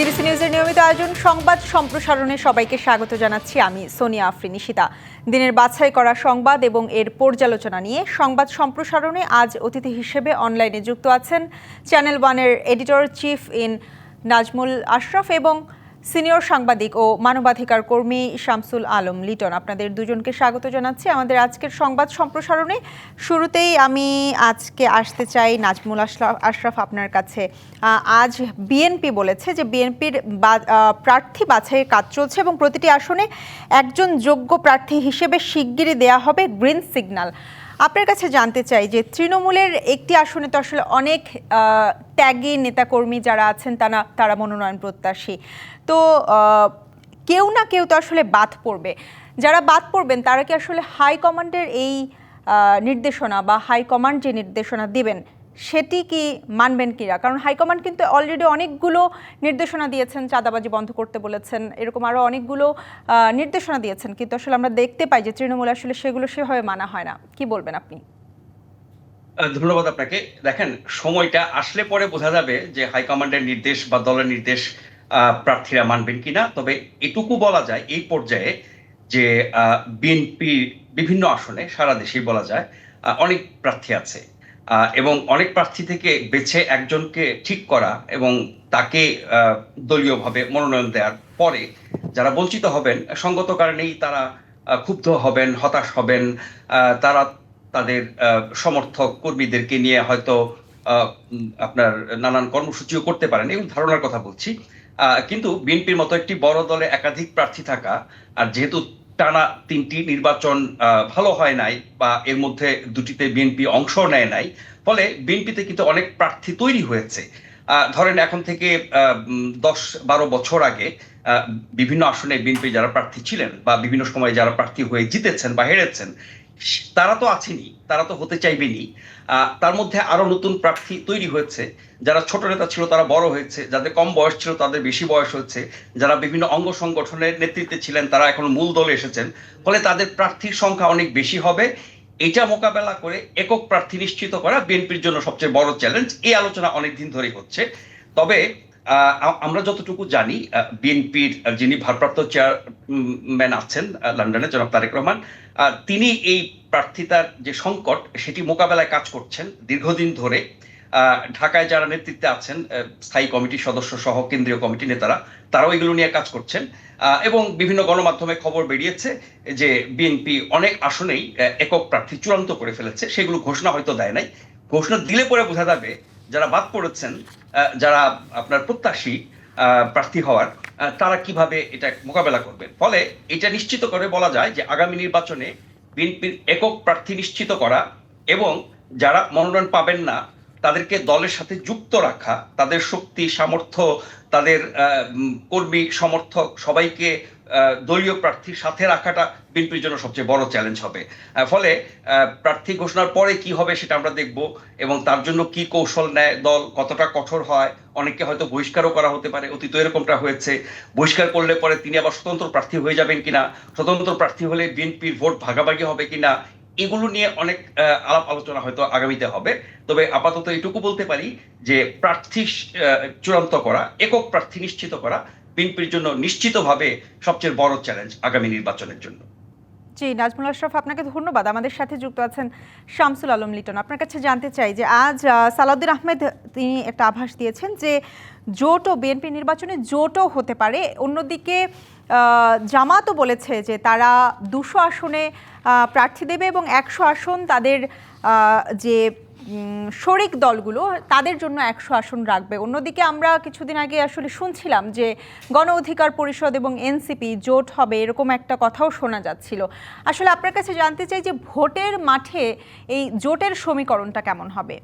DBC নিউজের নিয়মিত আয়োজন, সংবাদ সম্প্রসারণে সবাইকে স্বাগত জানাচ্ছি আমি সোনিয়া আফরিন নিশিতা। দিনের বাছাই করা সংবাদ এবং এর পর্যালোচনা নিয়ে সংবাদ সম্প্রসারণে আজ অতিথি হিসেবে অনলাইনে যুক্ত আছেন চ্যানেল ওয়ানের editor chief in Nazmul Ashraf এবং সিনিয়র সাংবাদিক ও মানবাধিকার কর্মী শামসুল আলম লিটন, আপনাদের দুজনকে স্বাগত জানাচ্ছি। আমাদের আজকের সংবাদ সম্প্রসারণে শুরুতেই আমি আজকে আসতে চাই নাজমুল আশরাফ আপনার কাছে। আজ বিএনপি বলেছে যে বিএনপির প্রার্থী বাছাইয়ের কাজ চলছে এবং প্রতিটি আসনে একজন যোগ্য প্রার্থী হিসেবে শিগগিরই দেয়া হবে গ্রিন সিগন্যাল। আপনার কাছে জানতে চাই যে তৃণমূলের একটি আসনে তো আসলে অনেক ত্যাগী নেতাকর্মী যারা আছেন তারা তারা মনোনয়ন প্রত্যাশী। তো কেউ না কেউ তো আসলে বাদ পড়বে। যারা বাদ পড়বেন তারা কি আসলে হাই কমান্ডের এই নির্দেশনা বা হাই কমান্ড যে নির্দেশনা দিবেন সেটি কি মানবেন কিনা কারণ হাইকমান্ড কিন্তু অলরেডি অনেকগুলো নির্দেশনা দিয়েছেন, চাঁদাবাজি বন্ধ করতে বলেছেন, এরকম আরও অনেকগুলো নির্দেশনা দিয়েছেন। কিন্তু আসলে আমরা দেখতে পাই যে তৃণমূল আসলে সেগুলো সেভাবে মানা হয় না। কি বলবেন আপনি? ধন্যবাদ আপনাকে। দেখেন, সময়টা আসলে পরে বোঝা যাবে যে হাইকমান্ডের নির্দেশ বা দলের নির্দেশ প্রার্থীরা মানবেন কিনা। তবে এটুকু বলা যায় এই পর্যায়ে যে বিএনপি বিভিন্ন আসনে সারা দেশেই বলা যায় অনেক প্রার্থী আছে। এবং অনেক প্রার্থী থেকে বেছে একজনকে ঠিক করা এবং তাকে দলীয়ভাবে মনোনয়ন দেওয়ার পরে যারা বঞ্চিত হবেন, সঙ্গত কারণেই তারা ক্ষুব্ধ হবেন, হতাশ হবেন তারা তাদের সমর্থক কর্মীদেরকে নিয়ে হয়তো আপনার নানান কর্মসূচিও করতে পারেন এই ধারণার কথা বলছি। কিন্তু বিএনপির মতো একটি বড় দলে একাধিক প্রার্থী থাকা, আর যেহেতু টানা তিনটি নির্বাচন ভালো হয় নাই বা এর মধ্যে দুটিতে বিএনপি অংশ নেয় নাই। ফলে বিএনপিতে কিন্তু অনেক প্রার্থী তৈরি হয়েছে। ধরেন এখন থেকে দশ বারো বছর আগে বিভিন্ন আসনে বিএনপি যারা প্রার্থী ছিলেন বা বিভিন্ন সময়ে যারা প্রার্থী হয়ে জিতেছেন বা হেরেছেন তারা তো আছেনই তারা তো হতে চাইবেনি। তার মধ্যে আরও নতুন প্রার্থী তৈরি হয়েছে। যারা ছোট নেতা ছিল তারা বড় হয়েছে, যাদের কম বয়স ছিল তাদের বেশি বয়স হচ্ছে যারা বিভিন্ন অঙ্গ সংগঠনের নেতৃত্বে ছিলেন তারা এখন মূল দলে এসেছেন। ফলে তাদের প্রার্থীর সংখ্যা অনেক বেশি হবে। এটা মোকাবেলা করে একক প্রার্থী নিশ্চিত করা বিএনপির জন্য সবচেয়ে বড় চ্যালেঞ্জ এই আলোচনা অনেকদিন ধরেই হচ্ছে। তবে আমরা যতটুকু জানি বিএনপির যিনি ভারপ্রাপ্ত চেয়ারম্যান আছেন লন্ডনে, জনাব তারেক রহমান তিনি এই প্রার্থিতার যে সংকট, সেটি মোকাবেলায় কাজ করছেন দীর্ঘদিন ধরে। ঢাকায় যারা নেতৃত্বে আছেন স্থায়ী কমিটির সদস্য সহ কেন্দ্রীয় কমিটি নেতারা, তারাও এগুলো নিয়ে কাজ করছেন। এবং বিভিন্ন গণমাধ্যমে খবর বেরিয়েছে যে বিএনপি অনেক আসনেই একক প্রার্থী চূড়ান্ত করে ফেলেছে। সেগুলো ঘোষণা হয়তো দেয় নাই। ঘোষণা দিলে পরে বোঝা যাবে যারা বাদ পড়েছেন যারা আপনার প্রত্যাশী প্রার্থী হওয়ার তারা কীভাবে এটা মোকাবেলা করবেন? ফলে এটা নিশ্চিত করে বলা যায় যে আগামী নির্বাচনে বিএনপির একক প্রার্থী নিশ্চিত করা এবং যারা মনোনয়ন পাবেন না, তাদেরকে দলের সাথে যুক্ত রাখা, তাদের শক্তি, সামর্থ্য, তাদের কর্মী, সমর্থক সবাইকে দলীয় প্রার্থীর সাথে রাখাটা বিএনপির জন্য সবচেয়ে বড় চ্যালেঞ্জ হবে। ফলে প্রার্থী ঘোষণার পরে কি হবে সেটা আমরা দেখব এবং তার জন্য কি কৌশল নেয় দল, কতটা কঠোর হয়, অনেককে হয়তো বহিষ্কারও করা হতে পারে, অতীত এরকমটা হয়েছে। বহিষ্কার করলে পরে তিনি আবার স্বতন্ত্র প্রার্থী হয়ে যাবেন কিনা, স্বতন্ত্র প্রার্থী হলে বিএনপির ভোট ভাগাভাগি হবে কিনা, এগুলো নিয়ে অনেক আলাপ আলোচনা হয়তো আগামীতে হবে। তবে আপাতত এটুকু বলতে পারি যে প্রার্থী চূড়ান্ত করা, একক প্রার্থী নিশ্চিত করা বিএনপির জন্য নিশ্চিতভাবে সবচেয়ে বড় চ্যালেঞ্জ আগামী নির্বাচনের জন্য। জি, নাজমুল আশরাফ, আপনাকে ধন্যবাদ। আমাদের সাথে যুক্ত আছেন শামসুল আলম লিটন। আপনার কাছে জানতে চাই যে আজ সালাউদ্দিন আহমেদ, তিনি একটা আভাস দিয়েছেন যে জোটও, বিএনপি নির্বাচনে জোটও হতে পারে। অন্যদিকে জামাতও বলেছে যে তারা দুশো আসনে প্রার্থী দেবে এবং একশো আসন তাদের যে শরিক দলগুলো তাদের জন্য একশো আসন রাখবে। অন্যদিকে আমরা কিছুদিন আগে আসলে শুনছিলাম যে গণ অধিকার পরিষদ এবং এনসিপি জোট হবে এরকম একটা কথাও শোনা যাচ্ছিল। আসলে আপনার কাছে জানতে চাই যে ভোটের মাঠে এই জোটের সমীকরণটা কেমন হবে?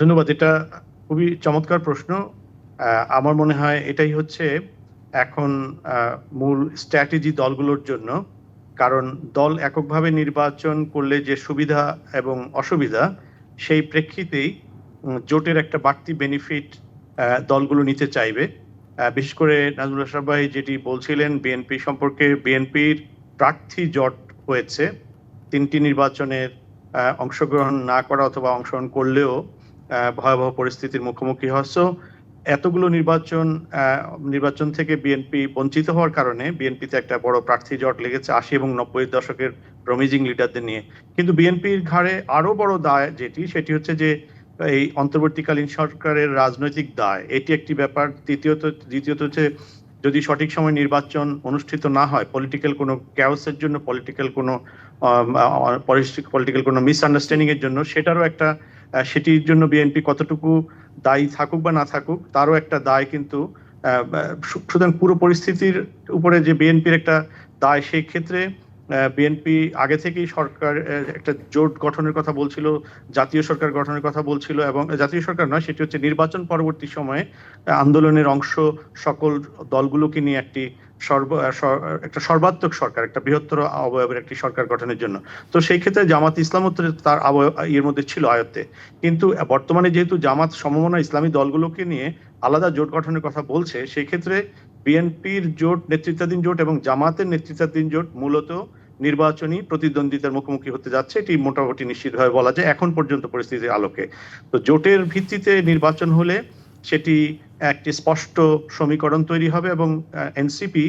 ধন্যবাদ, এটা খুবই চমৎকার প্রশ্ন। আমার মনে হয় এটাই হচ্ছে এখন মূল স্ট্র্যাটেজি দলগুলোর জন্য। কারণ দল এককভাবে নির্বাচন করলে যে সুবিধা এবং অসুবিধা, সেই প্রেক্ষিতেই জোটের একটা বাড়তি বেনিফিট দলগুলো নিতে চাইবে। বিশেষ করে নাজমুল আশরাফ ভাই যেটি বলছিলেন, বিএনপি সম্পর্কে, বিএনপির প্রার্থী জট হয়েছে। তিনটি নির্বাচনের অংশগ্রহণ না করা অথবা অংশগ্রহণ করলেও ভয়াবহ পরিস্থিতির মুখোমুখি হচ্ছ। এতগুলো নির্বাচন নির্বাচন থেকে বিএনপি বঞ্চিত হওয়ার কারণে বিএনপিতে একটা বড় প্রার্থী জট লেগেছে আশি এবং নব্বই দশকের প্রমিজিং লিডারদের নিয়ে। কিন্তু বিএনপির ঘাড়ে আরও বড় দায় যেটি, সেটি হচ্ছে যে, এই অন্তর্বর্তীকালীন সরকারের রাজনৈতিক দায়। এটি একটি ব্যাপার। তৃতীয়ত দ্বিতীয়ত হচ্ছে যদি সঠিক সময় নির্বাচন অনুষ্ঠিত না হয় পলিটিক্যাল কোনো ক্যাওসের জন্য পলিটিক্যাল কোনো পলিটিক্যাল কোনো মিসআন্ডারস্ট্যান্ডিং এর জন্য, সেটারও একটা সেটির জন্য বিএনপি কতটুকু দায়ী থাকুক বা না থাকুক, তারও একটা দায় কিন্তু সুতরাং পুরো পরিস্থিতির উপরে যে বিএনপির একটা দায়, সেই ক্ষেত্রে বিএনপি আগে থেকেই সরকার একটা জোট গঠনের কথা বলছিল, জাতীয় সরকার গঠনের কথা বলছিল এবং, জাতীয় সরকার নয়, সেটি হচ্ছে নির্বাচন পরবর্তী সময়ে আন্দোলনের অংশ সকল দলগুলোকে নিয়ে একটি সর্ব একটা সর্বাত্মক সরকার, একটা বৃহত্তর অবয়বের একটি সরকার গঠনের জন্য। তো সেই ক্ষেত্রে জামাত ইসলামও তার আবয় এর মধ্যে ছিল আয়ত্তে। কিন্তু বর্তমানে যেহেতু জামাত সমমনা ইসলামী দলগুলোকে নিয়ে আলাদা জোট গঠনের কথা বলছে, সেই ক্ষেত্রে বিএনপির জোট, নেতৃত্বাধীন জোট এবং জামাতের নেতৃত্বাধীন জোট মূলত নির্বাচনী প্রতিদ্বন্দ্বিতার মুখোমুখি হতে যাচ্ছে এটি মোটামুটি নিশ্চিতভাবে বলা যায় এখন পর্যন্ত পরিস্থিতির আলোকে। তো জোটের ভিত্তিতে নির্বাচন হলে সেটি একটি স্পষ্ট সমীকরণ তৈরি হবে এবং এনসিপি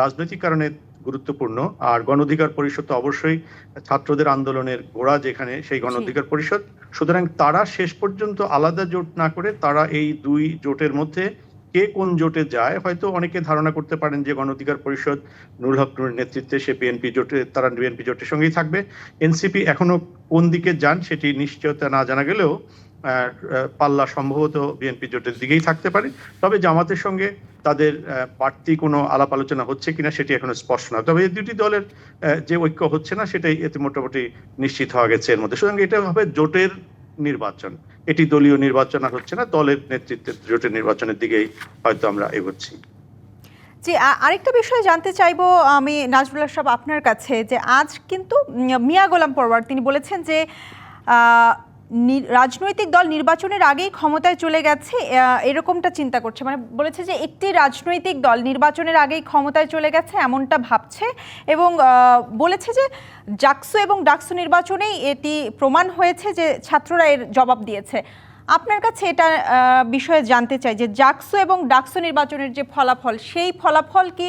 রাজনৈতিক কারণে গুরুত্বপূর্ণ। আর গণ অধিকার পরিষদ তো অবশ্যই ছাত্রদের আন্দোলনের গোড়া যেখানে সেই গণ অধিকার পরিষদ। সুতরাং তারা শেষ পর্যন্ত আলাদা জোট না করে তারা এই দুই জোটের মধ্যে কে কোন জোটে যায়, হয়তো অনেকে ধারণা করতে পারেন যে গণ অধিকার পরিষদ, নুরুল হক নুরের নেতৃত্বে সে বিএনপি জোটে, তারা বিএনপি জোটের সঙ্গেই থাকবে। এনসিপি এখনও কোন দিকে যান সেটি নিশ্চয়তা না জানা গেলেও পাল্লা সম্ভবত বিএনপি জোটের দিকেই থাকতে পারে। তবে জামাতের সঙ্গে তাদের বাড়তি কোনো আলাপ আলোচনা হচ্ছে কিনা সেটি এখনও স্পষ্ট না। তবে এই দুটি দলের যে ঐক্য হচ্ছে না, সেটাই এতে মোটামুটি নিশ্চিত হওয়া গেছে এর মধ্যে। সুতরাং এটা হবে জোটের নির্বাচন। এটি দলীয় নির্বাচন আর হচ্ছে না, দলের নেতৃত্বের জোটের নির্বাচনের দিকেই হয়তো আমরা এগোচ্ছি। জি আরেকটা বিষয় জানতে চাইব আমি নাজবুল্লাহ সাহেব, আপনার কাছে যে আজ কিন্তু মিয়া গোলাম পরওয়ার, তিনি বলেছেন যে রাজনৈতিক দল নির্বাচনের আগেই ক্ষমতায় চলে গেছে এরকমটা চিন্তা করছে। মানে বলেছে যে একটি রাজনৈতিক দল নির্বাচনের আগেই ক্ষমতায় চলে গেছে, এমনটা ভাবছে এবং বলেছে যে জাকসু এবং ডাকসু নির্বাচনেই এটি প্রমাণ হয়েছে যে ছাত্ররা এর জবাব দিয়েছে। আপনার কাছে এটা বিষয়ে জানতে চাই যে জাকসু এবং ডাকসু নির্বাচনের যে ফলাফল, সেই ফলাফল কি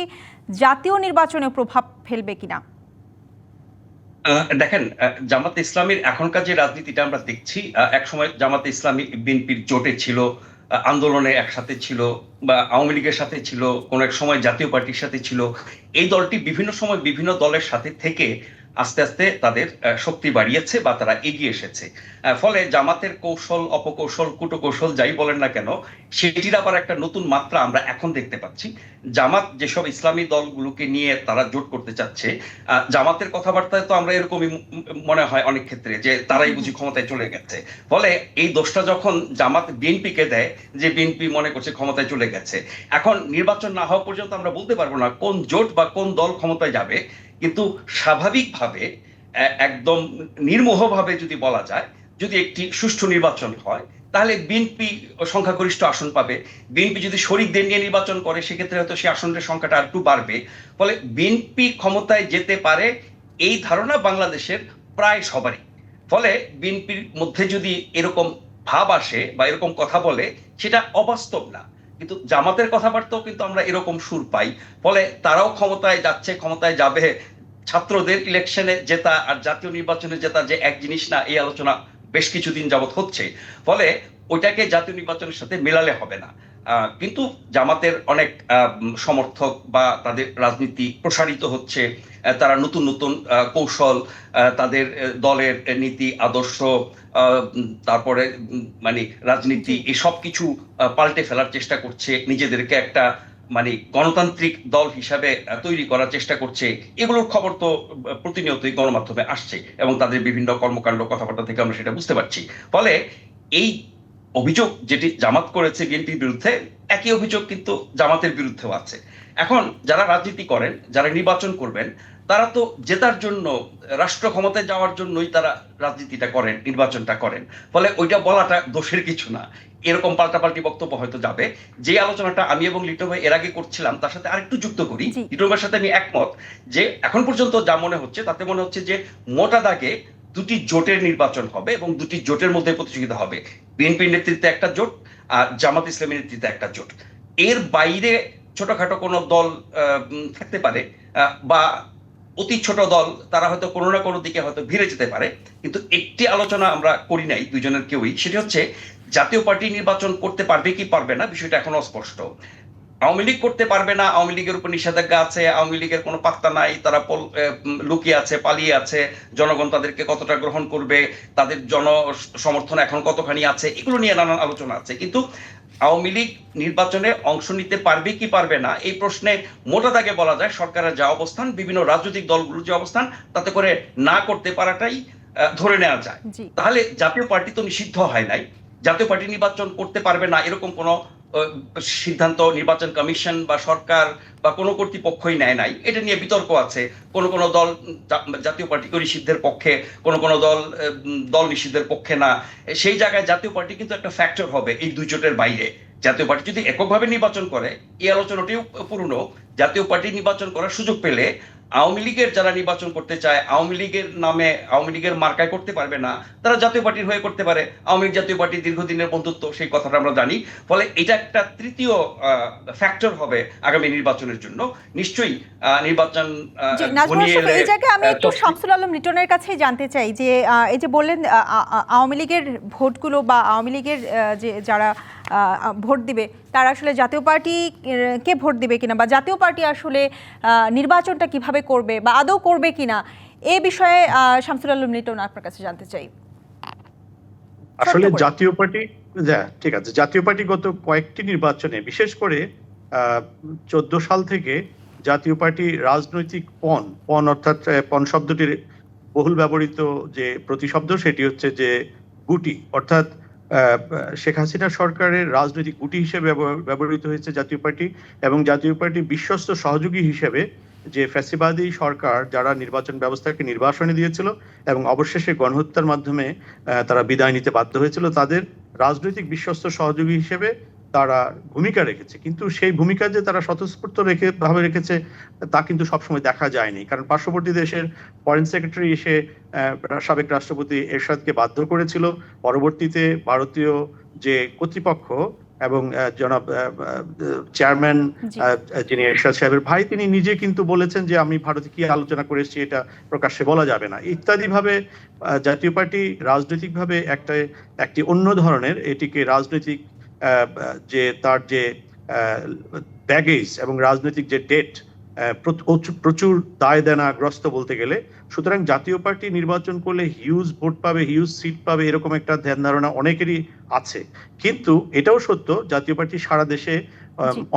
জাতীয় নির্বাচনে প্রভাব ফেলবে কিনা? দেখেন জামাত ইসলামীর এখনকার যে রাজনীতিটা আমরা দেখছি একসময় জামাত ইসলামী বিএনপির জোটে ছিল আন্দোলনে একসাথে ছিল বা আওয়ামী লীগের সাথে ছিল, কোন এক সময় জাতীয় পার্টির সাথে ছিল। এই দলটি বিভিন্ন সময় বিভিন্ন দলের সাথে থেকে আস্তে আস্তে তাদের শক্তি বাড়িয়েছে বা তারা এগিয়ে এসেছে। ফলে জামাতের কৌশল, অপকৌশল, কুটকৌশল যাই বলেন না কেন, সেটির আবার একটা নতুন মাত্রা আমরা এখন দেখতে পাচ্ছি। জামাত যেসব ইসলামী দলগুলোকে নিয়ে তারা জোট করতে চাচ্ছে জামাতের কথাবার্তায় তো আমরা এরকমই মনে হয় অনেক ক্ষেত্রে যে তারাই বুঝি ক্ষমতায় চলে গেছে। ফলে এই দোষটা যখন জামাত বিএনপি কে দেয়, যে বিএনপি মনে করছে ক্ষমতায় চলে গেছে। এখন নির্বাচন না হওয়া পর্যন্ত আমরা বলতে পারব না কোন জোট বা কোন দল ক্ষমতায় যাবে। কিন্তু স্বাভাবিকভাবে একদম নির্মোহভাবে যদি বলা যায়, যদি একটি সুষ্ঠু নির্বাচন হয়, তাহলে বিএনপি সংখ্যাগরিষ্ঠ আসন পাবে। বিএনপি যদি শরিকদের নিয়ে নির্বাচন করে, সেক্ষেত্রে হয়তো সেই আসনের সংখ্যাটা আর একটু বাড়বে। ফলে বিএনপি ক্ষমতায় যেতে পারে এই ধারণা বাংলাদেশের প্রায় সবারই। ফলে বিএনপির মধ্যে যদি এরকম ভাব আসে বা এরকম কথা বলে, সেটা অবাস্তব না। কিন্তু জামাতের কথাবার্তাও কিন্তু আমরা এরকম সুর পাই। ফলে তারাও ক্ষমতায় যাচ্ছে, ক্ষমতায় যাবে। ছাত্রদের ইলেকশনে জেতা আর জাতীয় নির্বাচনে জেতা যে এক জিনিস না এই আলোচনা বেশ কিছুদিন যাবৎ হচ্ছে। ফলে ওইটাকে জাতীয় নির্বাচনের সাথে মেলালে হবে না। কিন্তু জামাতের অনেক সমর্থক বা তাদের রাজনীতি প্রসারিত হচ্ছে। তারা নতুন নতুন কৌশল তাদের দলের নীতি আদর্শ তারপরে মানে রাজনীতি এসব কিছু পাল্টে ফেলার চেষ্টা করছে। নিজেদেরকে একটা মানে গণতান্ত্রিক দল হিসাবে তৈরি করার চেষ্টা করছে, এগুলোর খবর তো প্রতিনিয়তই গণমাধ্যমে আসছে এবং তাদের বিভিন্ন কর্মকাণ্ড, কথাবার্তা থেকে আমরা সেটা বুঝতে পারছি। ফলে এই অভিযোগ যেটি জামাত করেছে বিএনপির বিরুদ্ধে, একই অভিযোগ কিন্তু জামাতের বিরুদ্ধেও আছে। এখন যারা রাজনীতি করেন, যারা নির্বাচন করবেন, তারা তো জেতার জন্য, রাষ্ট্র ক্ষমতায় যাওয়ার জন্যই তারা রাজনীতিটা করেন, নির্বাচনটা করেন। ফলে ওইটা বলাটা দোষের কিছু না। এরকম পাল্টাপাল্টি বক্তব্য হয়তো যাবে। যে আলোচনাটা আমি এবং লিটু ভাই এর আগে করছিলাম তার সাথে আরেকটু যুক্ত করি। লিটু ভাইয়ের সাথে আমি একমত যে এখন পর্যন্ত যা মনে হচ্ছে তাতে মনে হচ্ছে যে মোটা দাগে দুটি জোটের নির্বাচন হবে এবং দুটি জোটের মধ্যে প্রতিযোগিতা হবে। বিএনপির নেতৃত্বে একটা জোট আর জামাত ইসলামী নেতৃত্বে একটা জোট। এর বাইরে ছোটখাটো কোনো দল থাকতে পারে বা অতি ছোট দল, তারা হয়তো কোনো না কোনো দিকে হয়তো ভিড়ে যেতে পারে, কিন্তু একটি আলোচনা আমরা করি নাই দুজনের কেউই। সেটি হচ্ছে, জাতীয় পার্টি নির্বাচন করতে পারবে কি পারবে না, বিষয়টা এখনও অস্পষ্ট আওয়ামী লীগ করতে পারবে না আওয়ামী লীগের উপর নিষেধাজ্ঞা আছে আওয়ামী লীগের কোনো পাত্তা নাই তারা লুকিয়ে আছে পালিয়ে আছে জনগণ তাদেরকে কতটা গ্রহণ করবে তাদের জন সমর্থন এখন কতখানি আছে এগুলো নিয়ে নানান আলোচনা আছে। কিন্তু আওয়ামী লীগ নির্বাচনে অংশ নিতে পারবে কি পারবে না এই প্রশ্নে মোটা দাগে বলা যায় সরকারের যা অবস্থান বিভিন্ন রাজনৈতিক দলগুলোর যে অবস্থান তাতে করে না করতে পারাটাই ধরে নেওয়া যায়। তাহলে জাতীয় পার্টি তো নিষিদ্ধ হয় নাই জাতীয় পার্টি নির্বাচন করতে পারবে না এরকম কোনো সিদ্ধান্ত, নির্বাচন কমিশন বা সরকার বা কোনো কর্তৃপক্ষই নেয় নাই। এটা নিয়ে বিতর্ক আছে। কোন কোন দল জাতীয় পার্টিকে নিষিদ্ধের পক্ষে, কোন কোন দল দল নিষিদ্ধের পক্ষে না। সেই জায়গায় জাতীয় পার্টি কিন্তু একটা ফ্যাক্টর হবে এই দুই জোটের বাইরে। জাতীয় পার্টি যদি এককভাবে নির্বাচন করে, এই আলোচনাটিও পুরনো। জাতীয় পার্টি নির্বাচন করার সুযোগ পেলে আওয়ামী লীগের যারা নির্বাচন করতে চায় আওয়ামী লীগের নামে আওয়ামী লীগের মার্কায় করতে পারবে না তারা জাতীয় পার্টির হয়ে করতে পারে। আওয়ামী লীগ জাতীয় পার্টির দীর্ঘদিনের বন্ধুত্ব সেই কথাটা আমরা জানি। ফলে এটা একটা তৃতীয় ফ্যাক্টর হবে আগামী নির্বাচনের জন্য। নিশ্চয়ই নির্বাচন এই জায়গায় আমি একটু শামসুল আলম লিটনের কাছেই জানতে চাই যে এই যে বললেন আওয়ামী লীগের ভোটগুলো বা আওয়ামী লীগের যে যারা ভোট দিবে তারা আসলে জাতীয় পার্টি কে ভোট দিবে কিনা বা জাতীয় পার্টি আসলে নির্বাচনটা কীভাবে করবে বা আদৌ করবে কিনা এ বিষয়ে শামসুল আলম লিটন আপনার কাছে জানতে চাই। আসলে জাতীয় পার্টি ঠিক আছে জাতীয় পার্টি গত কয়েকটি নির্বাচনে বিশেষ করে চোদ্দ সাল থেকে জাতীয় পার্টি রাজনৈতিক পণ পণ অর্থাৎ পণ শব্দটির বহুল ব্যবহৃত যে প্রতিশব্দ সেটি হচ্ছে যে গুটি অর্থাৎ শেখ হাসিনা সরকারের রাজনৈতিক গুটি হিসেবে ব্যবহৃত হয়েছে জাতীয় পার্টি এবং জাতীয় পার্টি বিশ্বস্ত সহযোগী হিসেবে যে ফ্যাসিবাদী সরকার যারা নির্বাচন ব্যবস্থাকে নির্বাসনে দিয়েছিল এবং অবশেষে গণহত্যার মাধ্যমে তারা বিদায় নিতে বাধ্য হয়েছিল, তাদের রাজনৈতিক বিশ্বস্ত সহযোগী হিসেবে তারা ভূমিকা রেখেছে। কিন্তু সেই ভূমিকা যে তারা স্বতঃস্ফূর্ত রেখে ভাবে রেখেছে তা কিন্তু সবসময় দেখা যায়নি। কারণ পার্শ্ববর্তী দেশের ফরেন সেক্রেটারি এসে সাবেক রাষ্ট্রপতি এরশাদকে বাধ্য করেছিল। পরবর্তীতে ভারতীয় যে কর্তৃপক্ষ এবং জনাব চেয়ারম্যান যিনি এরশাদ সাহেবের ভাই তিনি নিজে কিন্তু বলেছেন যে আমি ভারতে কি আলোচনা করে এসেছি এটা প্রকাশ্যে বলা যাবে না। ইত্যাদি ভাবে জাতীয় পার্টি রাজনৈতিকভাবে একটা একটি অন্য ধরনের এটিকে রাজনৈতিক যে তার যে ব্যাগেজ এবং রাজনৈতিক যে ডেট প্রচুর দায় দেনাগ্রস্ত বলতে গেলে সুতরাং জাতীয় পার্টি নির্বাচন করলে হিউজ ভোট পাবে হিউজ সিট পাবে এরকম একটা ধ্যান ধারণা অনেকেরই আছে। কিন্তু এটাও সত্য জাতীয় পার্টি সারা দেশে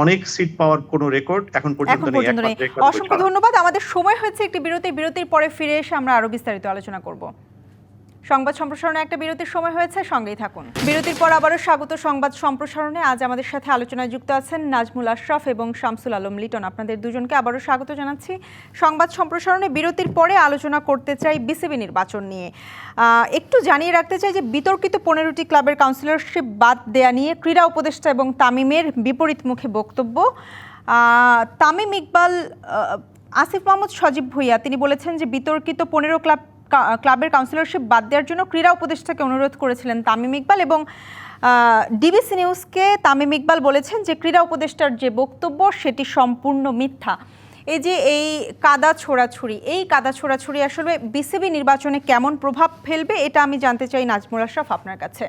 অনেক সিট পাওয়ার কোনো রেকর্ড এখন পর্যন্ত নেই অসংখ্য ধন্যবাদ। আমাদের সময় হয়েছে একটি বিরতি বিরতির পরে ফিরে এসে আমরা আরও বিস্তারিত আলোচনা করব। সংবাদ সম্প্রসারণে একটা বিরতির সময় হয়েছে, সঙ্গেই থাকুন। বিরতির পর আবারও স্বাগত সংবাদ সম্প্রসারণে। আজ আমাদের সাথে আলোচনায় যুক্ত আছেন নাজমুল আশরাফ এবং শামসুল আলম লিটন। আপনাদের দুজনকে আবারও স্বাগত জানাচ্ছি। সংবাদ সম্প্রসারণে বিরতির পরে আলোচনা করতে চাই বিসিবি নির্বাচন নিয়ে। একটু জানিয়ে রাখতে চাই যে বিতর্কিত পনেরোটি ক্লাবের কাউন্সিলরশিপ বাদ দেয়া নিয়ে ক্রীড়া উপদেষ্টা এবং তামিমের বিপরীত মুখে বক্তব্য। তামিম ইকবাল আসিফ মোহাম্মদ সজীব ভুইয়া, তিনি বলেছেন যে বিতর্কিত পনেরো ক্লাব ক্লাবের কাউন্সিলরশিপ বাদ দেওয়ার জন্য ক্রীড়া উপদেষ্টাকে অনুরোধ করেছিলেন তামিম ইকবাল এবং ডিবিসি নিউজকে তামিম ইকবাল বলেছেন যে ক্রীড়া উপদেষ্টার যে বক্তব্য সেটি সম্পূর্ণ মিথ্যা। এই যে এই কাদা ছোড়াছুড়ি, এই কাদা ছোড়াছুড়ি আসলে বিসিবি নির্বাচনে কেমন প্রভাব ফেলবে এটা আমি জানতে চাই নাজমুল আশরাফ আপনার কাছে।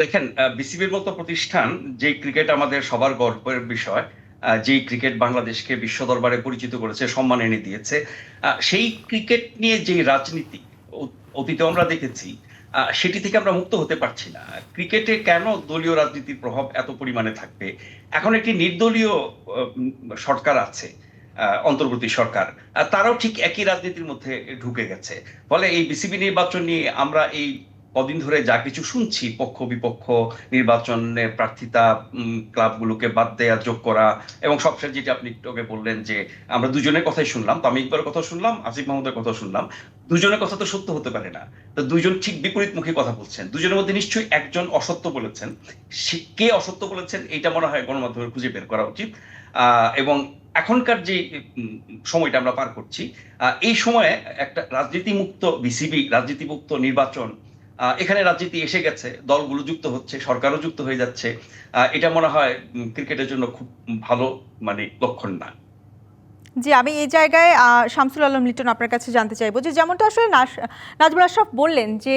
দেখেন বিসিবির মতো প্রতিষ্ঠান যে ক্রিকেট আমাদের সবার গর্বের বিষয় যেই ক্রিকেট বাংলাদেশকে বিশ্ব দরবারে পরিচিত করেছে, সম্মান এনে দিয়েছে সেই ক্রিকেট নিয়ে যে রাজনীতি অতীতে আমরা দেখেছি সেটি থেকে আমরা মুক্ত হতে পারছি না। ক্রিকেটে কেন দলীয় রাজনীতির প্রভাব এত পরিমাণে থাকবে? এখন একটি নির্দলীয় সরকার আছে অন্তর্বর্তী সরকার তারাও ঠিক একই রাজনীতির মধ্যে ঢুকে গেছে। ফলে এই বিসিবি নির্বাচন নিয়ে আমরা এই কদিন ধরে যা কিছু শুনছি, পক্ষ বিপক্ষ, নির্বাচনে প্রার্থিতা ক্লাবগুলোকে বাদ দেয়া, যোগ করা এবং সবশেষ যেটা আপনি একটু আগে বললেন যে আমরা দুজনের কথাই শুনলাম, তো আমি ইকবালের কথা শুনলাম, আসিফ মাহমুদের কথা শুনলাম। দুজনের কথা তো সত্য হতে পারে না। তো দুজন ঠিক বিপরীতমুখী কথা বলছেন। দুজনের মধ্যে নিশ্চয়ই একজন অসত্য বলেছেন। কে অসত্য বলেছেন এটা মনে হয় গণমাধ্যমের খুঁজে বের করা উচিত। এবং এখনকার যে সময়টা আমরা পার করছি এই সময়ে একটা রাজনীতি মুক্ত বিসিবি রাজনীতি মুক্ত নির্বাচন এখানে রাজনীতি এসে গেছে, দলগুলো যুক্ত হচ্ছে, সরকারও যুক্ত হয়ে যাচ্ছে। এটা মনে হয় ক্রিকেটের জন্য খুব ভালো মানে লক্ষণ না। জি, আমি এই জায়গায় শামসুল আলম লিটন আপনার কাছে জানতে চাইব যে যেমনটা আসলে নাজমুল আশরাফ বললেন যে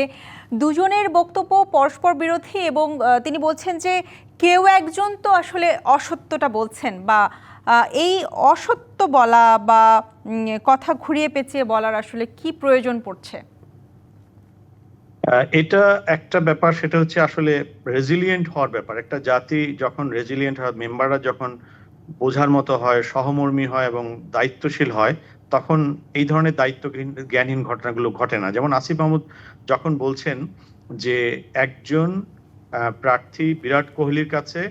দুজনের বক্তব্য পরস্পর বিরোধী এবং তিনি বলছেন যে কেউ একজন তো আসলে অসত্যটা বলছেন বা এই অসত্য বলা বা কথা ঘুরিয়ে পেঁচিয়ে বলার আসলে কি প্রয়োজন পড়ছে? এটা একটা ব্যাপার, সেটা হচ্ছে আসলে রেজিলিয়েন্ট হওয়ার ব্যাপার। একটা জাতি যখন রেজিলিয়েন্ট হয় মেম্বাররা যখন বোঝার মতো হয়, সহমর্মী হয় এবং দায়িত্বশীল হয়, তখন এই ধরনের দায়িত্ব জ্ঞানহীন ঘটনাগুলো ঘটে না। যেমন আসিফ মাহমুদ যখন বলছেন যে একজন প্রার্থী বিরাট কোহলির কাছে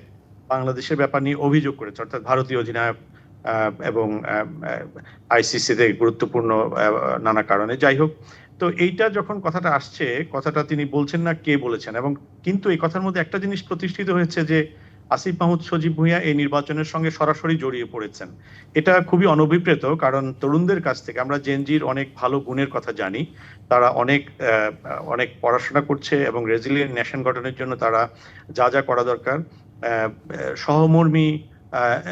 বাংলাদেশের ব্যাপার নিয়ে অভিযোগ করেছে, অর্থাৎ ভারতীয় অধিনায়ক এবং আইসিসিতে গুরুত্বপূর্ণ নানা কারণে। যাই হোক তো এইটা যখন কথাটা আসছে, কথাটা তিনি বলছেন না, কে বলেছেন? এবং কিন্তু এই কথার মধ্যে একটা জিনিস প্রতিষ্ঠিত হয়েছে যে, আসিফ মাহমুদ, সজীব ভুঁইয়া এই নির্বাচনের সঙ্গে সরাসরি জড়িয়ে পড়েছেন। এটা খুবই অনভিপ্রেত, কারণ তরুণদের কাছ থেকে আমরা জেনজির অনেক ভালো গুণের কথা জানি। তারা অনেক অনেক পড়াশোনা করছে এবং রেজিলিয়েন্ট নেশন গঠনের জন্য তারা যা যা করা দরকার। সহমর্মী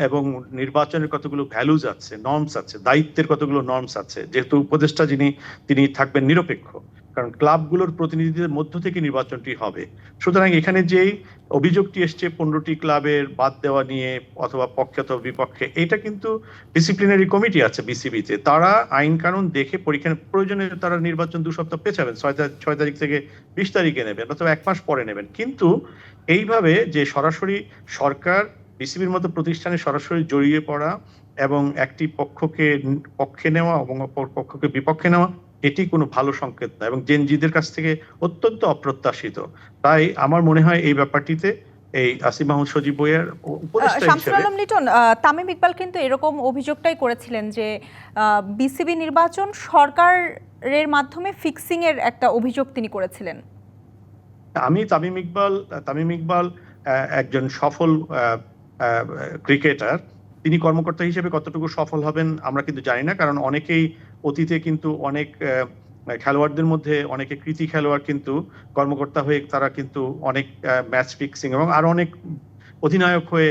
এবং নির্বাচনের কতগুলো ভ্যালুজ আছে নর্মস আছে, দায়িত্বের কতগুলো নর্মস আছে, যেহেতু উপদেষ্টা যিনি, তিনি থাকবেন নিরপেক্ষ। কারণ ক্লাবগুলোর প্রতিনিধিদের মধ্য থেকে নির্বাচনটি হবে। সুতরাং এখানে যেই অভিযোগটি এসছে, পনেরোটি ক্লাবের বাদ দেওয়া নিয়ে অথবা পক্ষে অথবা বিপক্ষে, এটা কিন্তু ডিসিপ্লিনারি কমিটি আছে বিসিবিতে তারা আইন কানুন দেখে পরীক্ষা প্রয়োজনে তারা নির্বাচন দু সপ্তাহ পেছাবেন, ছয় ছয় তারিখ থেকে বিশ তারিখে নেবেন, অথবা এক মাস পরে নেবেন। কিন্তু এইভাবে যে সরাসরি সরকার বিসিবির মতো প্রতিষ্ঠানে সরাসরি জড়িয়ে পড়া এবং একটি পক্ষকে পক্ষে নেওয়া এবং অপর পক্ষকে বিপক্ষে নেওয়া এটি কোনো ভালো সংকেত না এবং জেনজিদের কাছ থেকে অত্যন্ত অপ্রত্যাশিত। তাই আমার মনে হয় এই ব্যাপারটিতে এই আসিফ মাহমুদ সজীব বইয়ের শামসুল আলম লিটন তামিম ইকবাল কিন্তু এরকম অভিযোগটাই করেছিলেন যে বিসিবি নির্বাচন সরকারের মাধ্যমে ফিক্সিং এর একটা অভিযোগ তিনি করেছিলেন। আমি তামিম ইকবাল তামিম ইকবাল একজন সফল ক্রিকেটার, তিনি কর্মকর্তা হিসেবে কতটুকু সফল হবেন আমরা কিন্তু জানি না, কারণ অনেকেই অতীতে কিন্তু অনেক খেলোয়াড়দের মধ্যে অনেকে কৃতি খেলোয়াড় কিন্তু কর্মকর্তা হয়ে তারা কিন্তু অনেক ম্যাচ ফিক্সিং এবং আরও অনেক অধিনায়ক হয়ে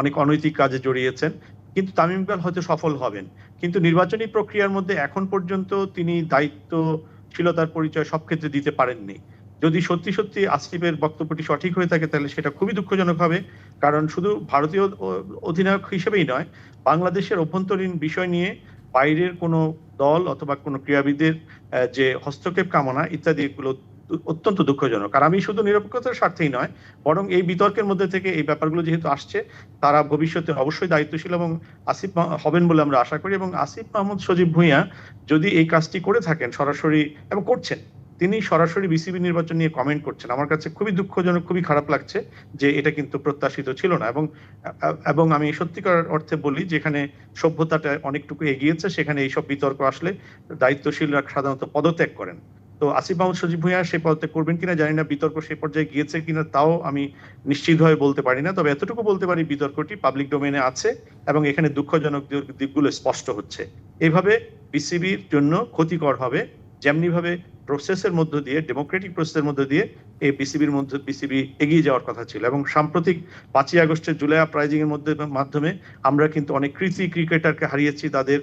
অনেক অনৈতিক কাজে জড়িয়েছেন। কিন্তু তামিম ইকবাল হয়তো সফল হবেন। কিন্তু নির্বাচনী প্রক্রিয়ার মধ্যে এখন পর্যন্ত তিনি দায়িত্বশীলতার পরিচয় সব ক্ষেত্রে দিতে পারেননি। যদি সত্যি সত্যি আসিফের বক্তব্যটি সঠিক হয়ে থাকে, তাহলে সেটা খুবই দুঃখজনক হবে। কারণ শুধু ভারতীয় অধিনায়ক হিসেবেই নয়, বাংলাদেশের অভ্যন্তরীণ বিষয় নিয়ে বাইরের কোনো দল অথবা কোনো ক্রীড়াবিদের যে হস্তক্ষেপ কামনা ইত্যাদি এগুলো অত্যন্ত দুঃখজনক। আর আমি শুধু নিরপেক্ষতার স্বার্থেই নয়, বরং এই বিতর্কের মধ্যে থেকে এই ব্যাপারগুলো যেহেতু আসছে, তারা ভবিষ্যতে অবশ্যই দায়িত্বশীল এবং আসিফ হবেন বলে আমরা আশা করি এবং আসিফ মাহমুদ সজীব ভুঁইয়া যদি এই কাজটি করে থাকেন সরাসরি এবং করছেন তিনি সরাসরি বিসিবি নির্বাচন নিয়ে কমেন্ট করছেন। আমার কাছে খুবই দুঃখজনক, খুবই খারাপ লাগছে যে এটা কিন্তু প্রত্যাশিত ছিল না এবং এবং আমি সত্যিকার অর্থে বলি যেখানে সভ্যতাটা অনেকটুকু এগিয়েছে, সেখানে এইসব বিতর্ক আসলে দায়িত্বশীলরা সাধারণত পদত্যাগ করেন। তো আসিফ মাহমুদ সজীব ভুঁইয়া সেই পদত্যাগ করবেন কিনা জানি না, বিতর্ক সেই পর্যায়ে গিয়েছে কিনা তাও আমি নিশ্চিতভাবে বলতে পারি না। তবে এতটুকু বলতে পারি বিতর্কটি পাবলিক ডোমেনে আছে এবং এখানে দুঃখজনক দিক- দিকগুলো স্পষ্ট হচ্ছে। এভাবে বিসিবির জন্য ক্ষতিকর হবে যেমনি ভাবে প্রসেসের মধ্য দিয়ে ডেমোক্রেটিক প্রসেসের মধ্য দিয়ে এই বিসিবির মধ্যে বিসিবি এগিয়ে যাওয়ার কথা ছিল এবং সাম্প্রতিক পাঁচই আগস্টের জুলাই আপরাইজিং এর মধ্যে মাধ্যমে আমরা কিন্তু অনেক কৃতি ক্রিকেটারকে হারিয়েছি তাদের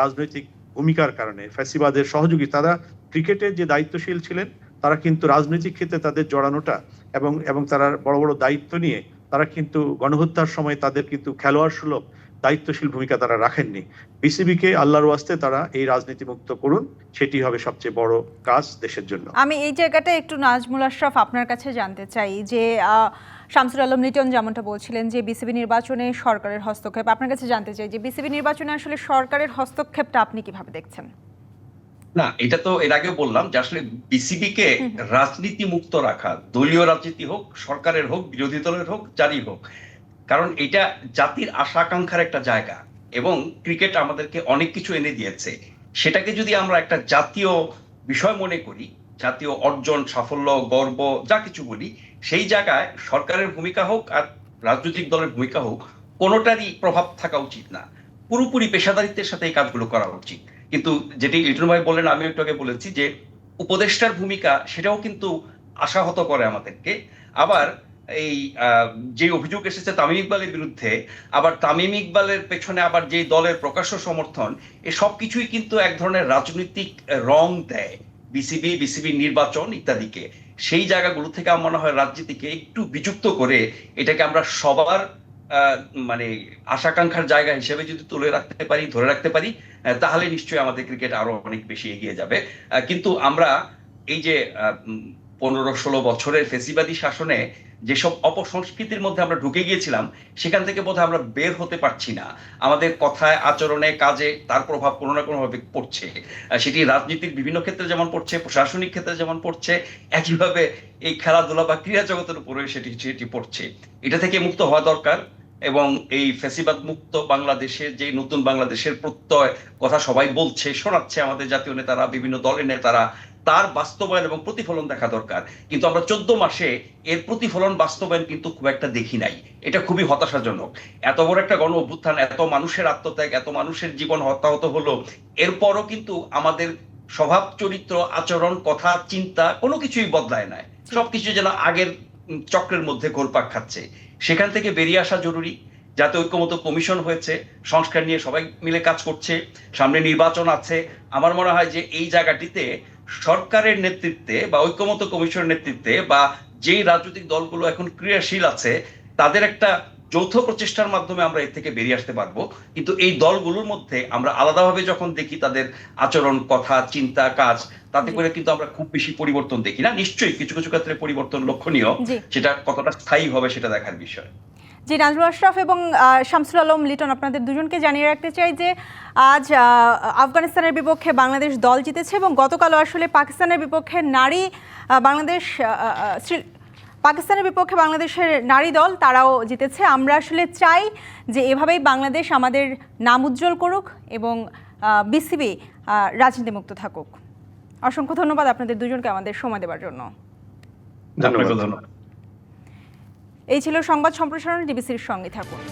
রাজনৈতিক ভূমিকার কারণে, ফ্যাসিবাদের সহযোগী। তারা ক্রিকেটে যে দায়িত্বশীল ছিলেন, তারা কিন্তু রাজনৈতিক ক্ষেত্রে তাদের জড়ানোটা এবং এবং তারা বড় বড় দায়িত্ব নিয়ে তারা কিন্তু গণহত্যার সময় তাদের কিন্তু খেলোয়াড় সুলভ দায়িত্বশীল ভূমিকা তারা রাখেননি। বিসিবিকে আল্লাহর ওয়াস্তে তারা এই রাজনীতি মুক্ত করুন সেটি হবে সবচেয়ে বড় কাজ দেশের জন্য। আমি এই জায়গাটা একটু নাজমুল আশরাফ আপনার কাছে জানতে চাই যে শামসুল আলম লিটন যেমনটা বলছিলেন যে বিসিবি নির্বাচনে সরকারের হস্তক্ষেপ। আপনার কাছে জানতে চাই যে বিসিবি নির্বাচনে আসলে সরকারের হস্তক্ষেপটা আপনি কীভাবে দেখছেন? না এটা তো এর আগে বললাম যে আসলে বিসিবি কে রাজনীতি মুক্ত রাখা দলীয় রাজনীতি হোক সরকারের হোক বিরোধী দলের হোক যারই হোক কারণ এটা জাতির আশা আকাঙ্ক্ষার একটা জায়গা এবং ক্রিকেট আমাদেরকে অনেক কিছু এনে দিয়েছে। সেটাকে যদি আমরা একটা জাতীয় বিষয় মনে করি, জাতীয় অর্জন, সাফল্য, গর্ব, যা কিছু বলি, সেই জায়গায় সরকারের ভূমিকা হোক আর রাজনৈতিক দলের ভূমিকা হোক, কোনোটারই প্রভাব থাকা উচিত না। পুরোপুরি পেশাদারিত্বের সাথে এই কাজগুলো করা উচিত। কিন্তু যেটি লিটন ভাই বললেন, আমি একটু আগে বলেছি যে উপদেষ্টার ভূমিকা, সেটাও কিন্তু আশাহত করে আমাদেরকে। আবার এই যে অভিযোগ এসেছে তামিম ইকবালের বিরুদ্ধে, আবার তামিম ইকবালের পেছনে আবার যে দলের প্রকাশ্য সমর্থন, এ সব কিছুই কিন্তু এক ধরনের রাজনৈতিক রং দেয়। বিসিবি বিসিবি নির্বাচন ইত্যাদিকে। সেই জায়গাগুলো থেকে আমার মনে হয় রাজনীতিকে একটু বিযুক্ত করে এটাকে আমরা সবার মানে আশাকাঙ্ক্ষার জায়গা হিসেবে যদি তুলে রাখতে পারি, ধরে রাখতে পারি তাহলে নিশ্চয়ই আমাদের ক্রিকেট আরও অনেক বেশি এগিয়ে যাবে। কিন্তু আমরা এই যে পনেরো ষোলো বছরের ফেসিবাদী শাসনে যেসব অপসংস্কৃতির মধ্যে আমরা ঢুকে গিয়েছিলাম, সেখান থেকে বোধহয় আমরা বের হতে পারছি না। আমাদের কথায়, আচরণে, কাজে তার প্রভাব কোনো না কোনোভাবে পড়ছে। সেটি রাজনীতির বিভিন্ন ক্ষেত্রে যেমন পড়ছে, প্রশাসনিক ক্ষেত্রে যেমন পড়ছে, একইভাবে এই খেলাধুলা বা ক্রীড়া জগতের উপরে সেটি সেটি পড়ছে। এটা থেকে মুক্ত হওয়া দরকার এবং এই ফেসিবাদ মুক্ত বাংলাদেশের যে নতুন বাংলাদেশের প্রত্যয়, কথা সবাই বলছে, শোনাচ্ছে আমাদের জাতীয় নেতারা, বিভিন্ন দলের নেতারা তার বাস্তবায়ন এবং প্রতিফলন দেখা দরকার। কিন্তু আমরা চোদ্দ মাসে এর প্রতিফলন বাস্তবায়ন কিন্তু খুব একটা দেখি নাই। এটা খুবই হতাশাজনক। এত বড় একটা গণ অভ্যুত্থান এত মানুষের আত্মত্যাগ এত মানুষের জীবন হতাহত হলো এরপরও কিন্তু আমাদের স্বভাব চরিত্র আচরণ কথা চিন্তা কোনো কিছুই বদলায় নাই। সবকিছু যেন আগের চক্রের মধ্যে ঘোরপাক খাচ্ছে। সেখান থেকে বেরিয়ে আসা জরুরি। যাতে ঐক্যমত কমিশন হয়েছে সংস্কার নিয়ে সবাই মিলে কাজ করছে সামনে নির্বাচন আছে। আমার মনে হয় যে এই জায়গাটিতে সরকারের নেতৃত্বে বা ঐক্যমত কমিশনের নেতৃত্বে বা যেই রাজনৈতিক দলগুলো এখন ক্রিয়াশীল আছে তাদের একটা যৌথ প্রচেষ্টার মাধ্যমে আমরা এর থেকে বেরিয়ে আসতে পারব। কিন্তু এই দলগুলোর মধ্যে আমরা আলাদাভাবে যখন দেখি তাদের আচরণ কথা চিন্তা কাজ তাতে করে কিন্তু আমরা খুব বেশি পরিবর্তন দেখি না। নিশ্চয়ই কিছু কিছু ক্ষেত্রে পরিবর্তন লক্ষণীয়। সেটা কতটা স্থায়ী হবে সেটা দেখার বিষয়। জি নাজমুল আশরাফ এবং শামসুল আলম লিটন আপনাদের দুজনকে জানিয়ে রাখতে চাই যে আজ আফগানিস্তানের বিপক্ষে বাংলাদেশ দল জিতেছে এবং গতকালও আসলে পাকিস্তানের বিপক্ষে নারী বাংলাদেশ পাকিস্তানের বিপক্ষে বাংলাদেশের নারী দল তারাও জিতেছে। আমরা আসলে চাই যে এভাবেই বাংলাদেশ আমাদের নাম উজ্জ্বল করুক এবং বিসিবি রাজনীতিমুক্ত থাকুক। অসংখ্য ধন্যবাদ আপনাদের দুজনকে আমাদের সময় দেওয়ার জন্য। ধন্যবাদ। এই ছিল সংবাদ সম্প্রসারণ ডিবিসির সঙ্গে থাকুন।